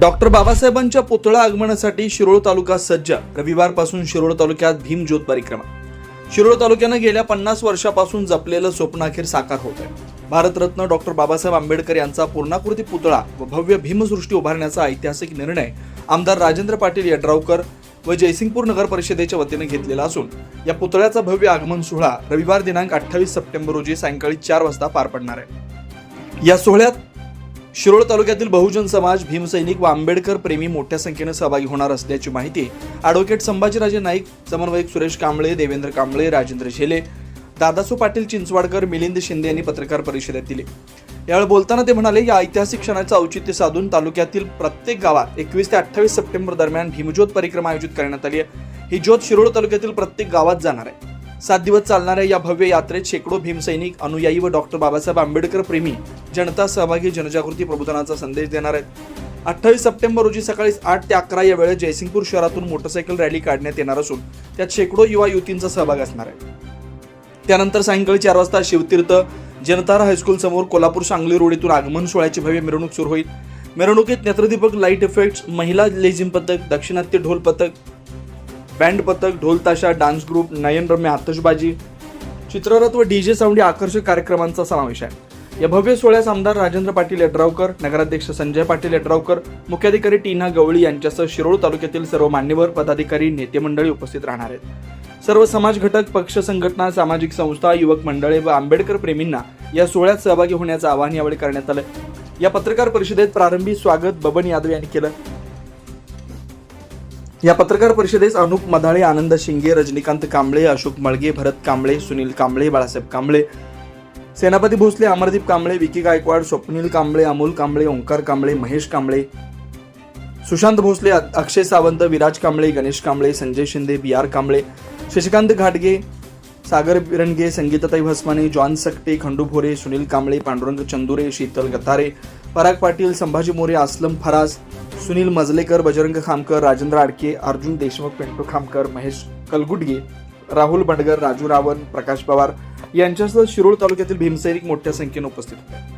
Doctor बाबासाहेबांच्या पुतळा आगमनासाठी शिरोळ तालुका सज्ज रविवारपासून शिरोळ तालुक्यात भीमज्योत परिक्रमा. शिरोळ तालुक्यानं गेल्या पन्नास वर्षापासून जपलेलं स्वप्न अखेर साकार होत आहे. भारतरत्न डॉक्टर बाबासाहेब आंबेडकर यांचा पूर्णाकृती पुतळा व भव्य भीमसृष्टी उभारण्याचा ऐतिहासिक निर्णय आमदार राजेंद्र पाटील यड्रावकर व जयसिंगपूर नगर परिषदेच्या वतीने घेतलेला असून या पुतळ्याचा भव्य आगमन सोहळा रविवार दिनांक अठ्ठावीस सप्टेंबर रोजी सायंकाळी चार वाजता पार पडणार आहे. या सोहळ्यात शिरोळ तालुक्यातील बहुजन समाज भीमसैनिक व आंबेडकर प्रेमी मोठ्या संख्येनं सहभागी होणार असल्याची माहिती ॲडव्होकेट संभाजीराजे नाईक समन्वयक सुरेश कांबळे देवेंद्र कांबळे राजेंद्र झेले दादासू पाटील चिंचवाडकर मिलिंद शिंदे यांनी पत्रकार परिषदेत दिली. यावेळी बोलताना ते म्हणाले या ऐतिहासिक क्षणाचं औचित्य साधून तालुक्यातील प्रत्येक गावात एकवीस ते अठ्ठावीस सप्टेंबर दरम्यान भीमज्योत परिक्रमा आयोजित करण्यात आली आहे. ही ज्योत शिरोळ तालुक्यातील प्रत्येक गावात जाणार आहे. सात दिवस चालणाऱ्या या भव्य यात्रेत शेकडो भीमसैनिक अनुयायी व डॉक्टर बाबासाहेब आंबेडकर प्रेमी जनता सहभागी जनजागृती प्रबोधनाचा संदेश देणार आहेत. अठ्ठावीस सप्टेंबर रोजी सकाळी आठ ते अकरा या वेळेत जयसिंगपूर शहरातून मोटरसायकल रॅली काढण्यात येणार असून त्यात शेकडो युवा युवतींचा सहभाग असणार आहे. त्यानंतर सायंकाळी चार वाजता शिवतीर्थ जनतारा हायस्कूल समोर कोल्हापूर सांगली रोड येथून आगमन सोहळ्याची भव्य मिरवणूक सुरू होईल. मिरवणुकीत नेत्रदीपक लाइट इफेक्ट्स महिला लेझिम पथक दक्षिणात्य ढोल पथक बँड पथक ढोलताशा डान्स ग्रुप नयनरम्य आतषबाजी चित्ररथ व डीजे साऊंड या आकर्षक कार्यक्रमांचा समावेश आहे. या भव्य सोहळ्यास आमदार राजेंद्र पाटील यड्रावकर नगराध्यक्ष संजय पाटील यड्रावकर मुख्याधिकारी टीना गवळी यांच्यासह शिरोळ तालुक्यातील सर्व मान्यवर पदाधिकारी नेते मंडळी उपस्थित राहणार आहेत. सर्व समाज घटक पक्ष संघटना सामाजिक संस्था युवक मंडळे व आंबेडकर प्रेमींना या सोहळ्यात सहभागी होण्याचं आवाहन यावेळी करण्यात आलं. या पत्रकार परिषदेत प्रारंभी स्वागत बबन यादव यांनी केलं. या पत्रकार परिषदेस अनुप मधाळे आनंद शिंगे रजनीकांत कांबळे अशोक मळगे भरत कांबळे सुनील कांबळे बाळासाहेब कांबळे सेनापती भोसले अमरदीप कांबळे विकी गायकवाड स्वप्नील कांबळे अमोल कांबळे ओंकार कांबळे महेश कांबळे सुशांत भोसले अक्षय सावंत विराज कांबळे गणेश कांबळे संजय शिंदे बी आर कांबळे शशिकांत घाटगे सागर बिरणगे संगीताताई भस्माने जॉन सकटे खंडू भोरे सुनील कांबळे पांडुरंग चंदुरे शीतल गतारे पराग पाटील संभाजी मोरे आसलम फराज सुनील मजलेकर बजरंग खामकर राजेंद्र आडके अर्जुन देशमुख पिंटू खामकर महेश कलगुडगे राहुल बंडगर राजू रावण प्रकाश पवार यांच्यासह शिरोळ तालुक्यातील भीमसैनिक मोठ्या संख्येने उपस्थित होते.